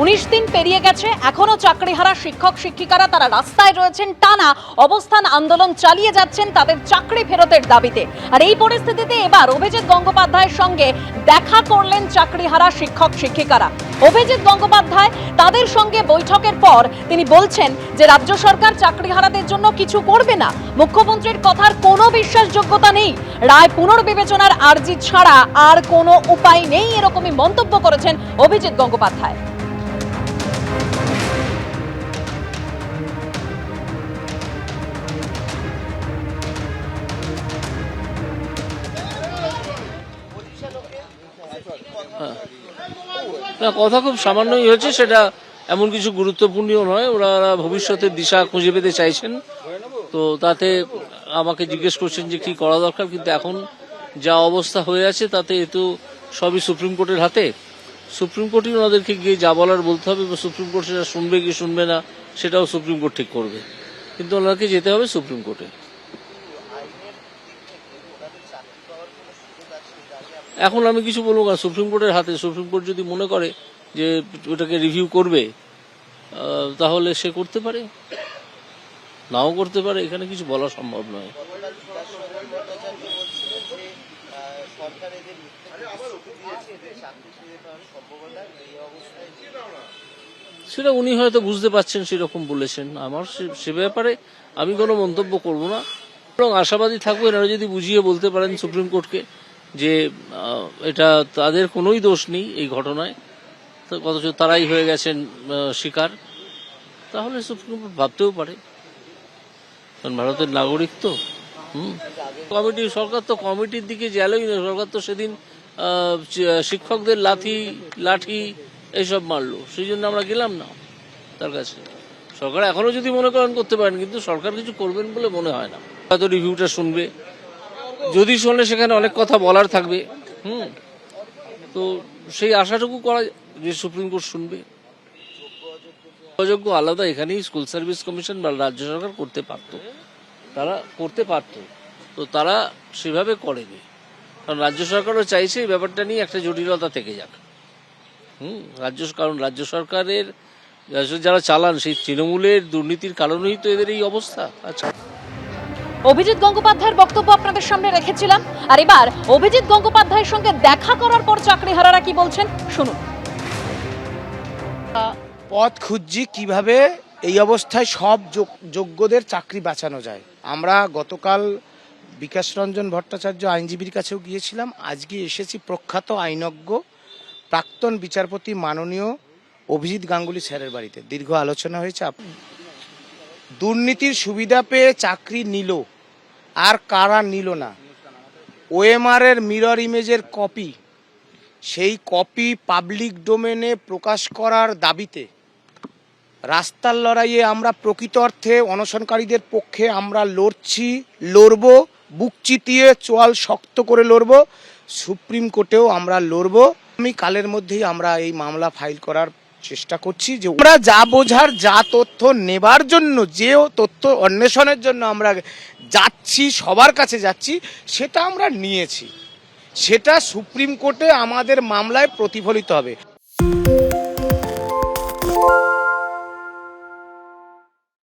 উনিশ দিন পেরিয়ে গেছে, এখনও চাকরিহারা শিক্ষক শিক্ষিকারা তারা রাস্তায় রয়েছেন, টানা অবস্থান আন্দোলন চালিয়ে যাচ্ছেন তাদের চাকরি ফেরতের দাবিতে। আর এই পরিস্থিতিতে এবার অভিজিৎ গঙ্গোপাধ্যায়ের সঙ্গে দেখা করলেন চাকরিহারা শিক্ষক শিক্ষিকারা। অভিজিৎ গঙ্গোপাধ্যায় তাদের সঙ্গে বৈঠকের পর তিনি বলছেন যে, রাজ্য সরকার চাকরিহারাদের জন্য কিছু করবে না। মুখ্যমন্ত্রীর কথার কোনো বিশ্বাসযোগ্যতা নেই। রায় পুনর্বিবেচনার আর্জি ছাড়া আর কোনো উপায় নেই, এরকমই মন্তব্য করেছেন অভিজিৎ গঙ্গোপাধ্যায়। না, কথা খুব সামান্যই হয়েছে, সেটা এমন কিছু গুরুত্বপূর্ণও নয়। ওরা ভবিষ্যতের দিশা খুঁজে পেতে চাইছেন। তো তাতে আমাকে জিজ্ঞেস করছেন যে কি করা দরকার, কিন্তু এখন যা অবস্থা হয়ে আছে, তাতে এ তো সবই সুপ্রিম কোর্টের হাতে। সুপ্রিম কোর্টই ওনাদেরকে গিয়ে যা বলার বলতে হবে বা সুপ্রিম কোর্ট সেটা শুনবে কি শুনবে না, সেটাও সুপ্রিম কোর্ট ঠিক করবে। কিন্তু ওনাকে যেতে হবে সুপ্রিম কোর্টে। এখন আমি কিছু বলব না, সুপ্রিম কোর্টের হাতে, সুপ্রিম কোর্ট যদি মনে করে যে ওটাকে রিভিউ করবে তাহলে সে করতে পারে? নাও করতে পারে, এখানে কিছু বলা সম্ভব নয়। সেটা উনি হয়তো বুঝতে পারছেন সেরকম বলেছেন। আমার সে- সে ব্যাপারে আমি কোনো মন্তব্য করব না। এবং আশাবাদী থাকব এনারা যদি বুঝিয়ে বলতে পারেন সুপ্রিম কোর্টকে যে আহ, এটা তাদের কোনোই দোষ নেই এই ঘটনায়। অথচ তারাই হয়ে গেছেন শিকার। তাহলে সুপ্রিম কোর্ট ভাবতেও পারে। কারণ ভারতের নাগরিক তো। কমিটি, সরকার তো কমিটির দিকে গেলই না। সরকার তো সেদিন শিক্ষকদের লাথি, লাঠি এইসব মারলো। সেই জন্য আমরা গেলাম না তার কাছে। সরকার এখনও যদি মনে করেন করতে পারেন, কিন্তু সরকার কিছু করবেন বলে মনে হয় না। হয়তো রিভিউটা শুনবে। যদি শোনে সেখানে অনেক কথা বলার থাকবে। হুম। তো সেই আশাটুকু করা যে সুপ্রিম কোর্ট শুনবে। অযোগ্য আলাদা এখানেই স্কুল সার্ভিস কমিশন বা রাজ্য সরকার করতে পারতো। তারা করতে পারতো। তো তারা সেভাবে করেনি। কারণ রাজ্য সরকারও চাইছে এই ব্যাপারটা নিয়ে একটা জটিলতা থেকে যাক। হুম রাজ্য কারণ রাজ্য সরকারের যারা চালান সেই তৃণমূলের দুর্নীতির কারণেই তো এদের এই অবস্থা। আচ্ছা। অভিজিৎ গঙ্গোপাধ্যায়ের বক্তব্য আপনাদের সামনে রেখেছিলাম। আর এবার অভিজিৎ গঙ্গোপাধ্যায়ের সঙ্গে দেখা করার পর চাকরিহারারা কি বলছেন? শুনুন। পথ খুঁজছি কীভাবে এই অবস্থায় সব যোগ- যোগ্যদের চাকরি বাঁচানো যায়। আমরা গতকাল বিকাশ রঞ্জন ভট্টাচার্য আইনজীবীর কাছেও গিয়েছিলাম। আজকে এসেছি প্রখ্যাত আইনজ্ঞ, প্রাক্তন বিচারপতি মাননীয় অভিজিৎ গাঙ্গুলি স্যারের বাড়িতে। দীর্ঘ আলোচনা হয়েছে দুর্নীতির সুবিধা পেয়ে চাকরি নিল, আর কারা নিল না? ওএমআর এর মিরর ইমেজের কপি, সেই কপি পাবলিক ডোমেনে প্রকাশ করার দাবিতে রাস্তার লড়াইয়ে আমরা প্রকৃত অর্থে অনশনকারীদের পক্ষে আমরা লড়ছি, লড়ব, বুক চিতিয়ে চোয়াল শক্ত করে লড়ব, সুপ্রিম কোর্টেও আমরা লড়ব। আমি কালের মধ্যেই আমরা এই মামলা ফাইল করার চেষ্টা করছি যে আমরা যা বোঝার, যা তথ্য নেবার জন্য, যে তথ্য অন্বেষণের জন্য আমরা যাচ্ছি, সবার কাছে যাচ্ছি, সেটা আমরা নিয়েছি। সেটা সুপ্রিম কোর্টে আমাদের মামলায় প্রতিফলিত হবে।